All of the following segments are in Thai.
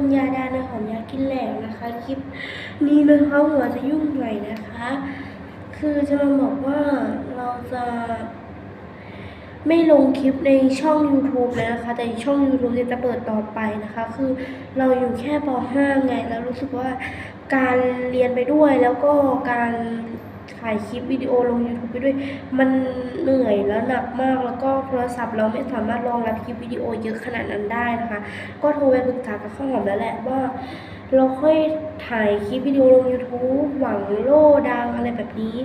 นยาดาในหอมยากินแหลกนะคะ คลิปนี้นะคะหัวจะยุ่งหน่อยนะคะ คือจะมาบอกว่าเราจะไม่ลงคลิปในช่อง YouTube แล้วนะคะ แต่ช่อง YouTube จะเปิดต่อไปนะคะ คือเราอยู่แค่ป .5 ไง แล้วรู้สึกว่าการเรียนไปด้วยแล้วก็การ ถ่ายคลิปวิดีโอลง YouTube ไปด้วย มันเหนื่อยแล้วหนักมากแล้วก็โทรศัพท์เราไม่สามารถรองรับคลิปวิดีโอเยอะขนาดนั้นได้นะคะ ก็โทรไปปรึกษากับข้าวหอมแล้วแหละว่า เราค่อยถ่ายคลิปวิดีโอลง YouTube หวังโล่ดังอะไรแบบนี้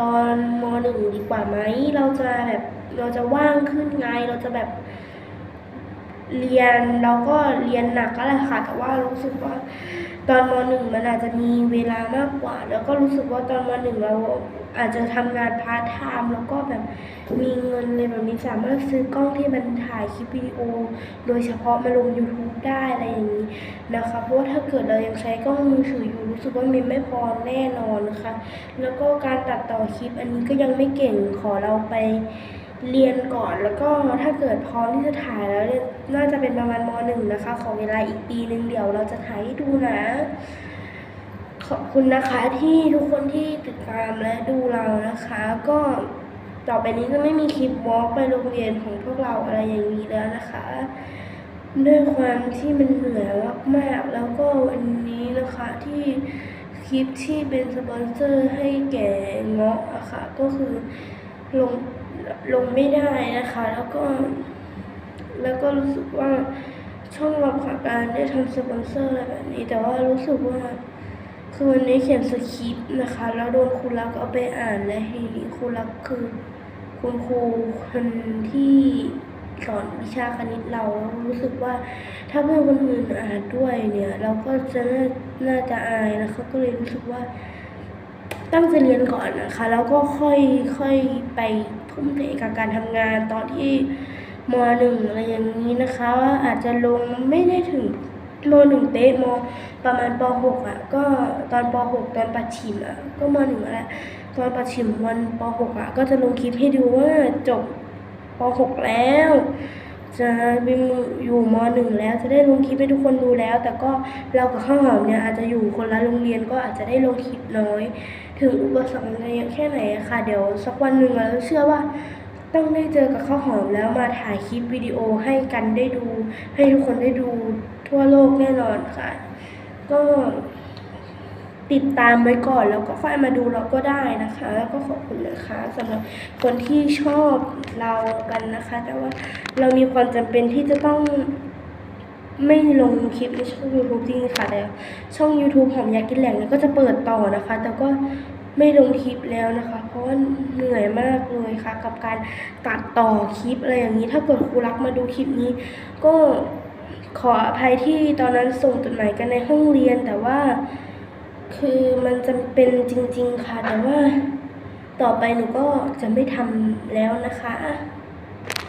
ตอนมหนึ่งดีกว่าไหมเราจะแบบเราจะว่างขึ้นไงเราจะแบบ เรียนเราก็เรียนหนักก็แหละค่ะแต่ว่ารู้สึกว่าตอนมหนึ่งมันอาจจะมีเวลามากกว่า แล้วก็รู้สึกว่าตอนมหนึ่งเราอาจจะทำงานพาร์ทไทม์แล้วก็แบบมีเงินเลยแบบนี้สามารถซื้อกล้องที่มันถ่ายคลิปวิดีโอ โดยเฉพาะมาลง YouTube ได้อะไรอย่างนี้นะคะเพราะว่าถ้าเกิดเรายังใช้กล้องมือถืออยู่รู้สึกว่ามันไม่พอแน่นอนนะคะแล้วก็การตัดต่อคลิปอันนี้ก็ยังไม่เก่งขอเราไป เรียนก่อนแล้วก็ถ้าเกิดพร้อมที่จะถ่ายแล้วเนี่ยน่าจะเป็นประมาณมหนึ่งนะคะ ขอเวลาอีกปีหนึ่งเดี๋ยวเราจะถ่ายให้ดูนะ ขอบคุณนะคะที่ทุกคนที่ติดตามและดูเรานะคะ ก็ต่อไปนี้จะไม่มีคลิปวอล์กไปโรงเรียนของพวกเราอะไรอย่างนี้แล้วนะคะด้วยความที่มันเหนื่อยมากๆ แล้วก็วันนี้นะคะที่คลิปที่เป็นสปอนเซอร์ให้แก่เงาะอะค่ะก็คือ ลงลงไม่ได้นะคะ แล้วก็ แล้วก็รู้สึกว่าช่องเราขาดการได้ทำสปอนเซอร์อะไรแบบนี้ แต่ว่ารู้สึกว่าคือวันนี้เขียนสคริปต์นะคะ แล้วโดนครูรักเอาไปอ่านและทีนี้ครูรักคือคุณครูคนที่สอนวิชาคณิตเราแล้วรู้สึกว่าถ้าเพื่อนคนอื่นอ่านด้วยเนี่ย เราก็จะน่าน่าจะอายนะคะก็เลยรู้สึกว่า ตั้งใจเรียนก่อนนะคะ แล้วก็ค่อยค่อยไปทุ่มเทกับการทำงานตอนที่มหนึ่งอะไรอย่างนี้นะคะว่าอาจจะลงไม่ได้ถึงมหนึ่งเป๊ะมประมาณปหกอะ ก็ตอนปหกตอนปัดฉิมอะก็มหนึ่งแหละตอนปัดฉิมวันปหกอะ ก็จะลงคลิปให้ดูว่าจบปหกแล้ว จะเป็นอยู่มหนึ่งแล้วจะได้ลงคลิปให้ทุกคนดูแล้ว แต่ก็เรากับข้าวหอมเนี่ยอาจจะอยู่คนละโรงเรียนก็อาจจะได้ลงคลิปน้อย ถึงอุปสรรคจะเยอะแค่ไหนอะค่ะ เดี๋ยวสักวันหนึ่งเราเชื่อว่าต้องได้เจอกับข้าวหอมแล้วมาถ่ายคลิปวิดีโอให้กันได้ดู ให้ทุกคนได้ดูทั่วโลกแน่นอนค่ะ ก็ ติดตามไว้ก่อนแล้วก็ค่อยมาดูเราก็ได้นะคะ แล้วก็ขอบคุณนะคะสำหรับคนที่ชอบเรากันนะคะ แต่ว่าเรามีความจำเป็นที่จะต้องไม่ลงคลิปในช่อง YouTube จริงค่ะแต่ช่อง YouTube หอมยากกินแหล่งเนี่ยก็จะเปิดต่อนะคะ แต่ก็ไม่ลงคลิปแล้วนะคะ เพราะว่าเหนื่อยมากเลยค่ะ กับการตัดต่อคลิปอะไรอย่างนี้ ถ้าเกิดครูรักมาดูคลิปนี้ ก็ขออภัยที่ตอนนั้นส่งจดหมายกันในห้องเรียนแต่ว่า คือมันจำเป็นจริง ๆค่ะ แต่ว่าต่อไปหนูก็จะไม่ทำแล้วนะคะ